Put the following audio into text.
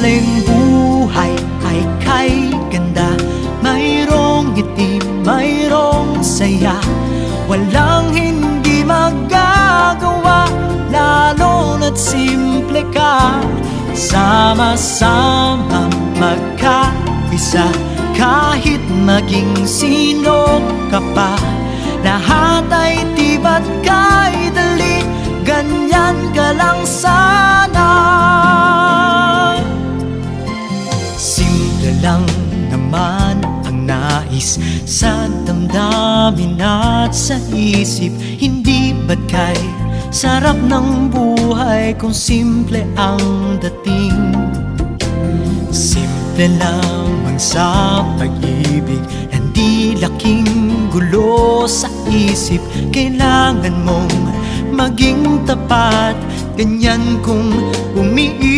simpleng buhay ay kay ganda. Mayroong ngiti, mayroong saya. Walang hindi magagawa Lalo na't simple ka. Sama-sama magkaisa Kahit maging sino ka pa. Lahat ay tiba't kay dali Ganyan ka lang sana lang naman ang nais. Sa damdamin at sa isip Hindi ba't kay sarap ng buhay Kung simple ang dating? Simple lamang sa pag-ibig Hindi laking gulo sa isip. Kailangan mong maging tapat Ganyan kung umiibig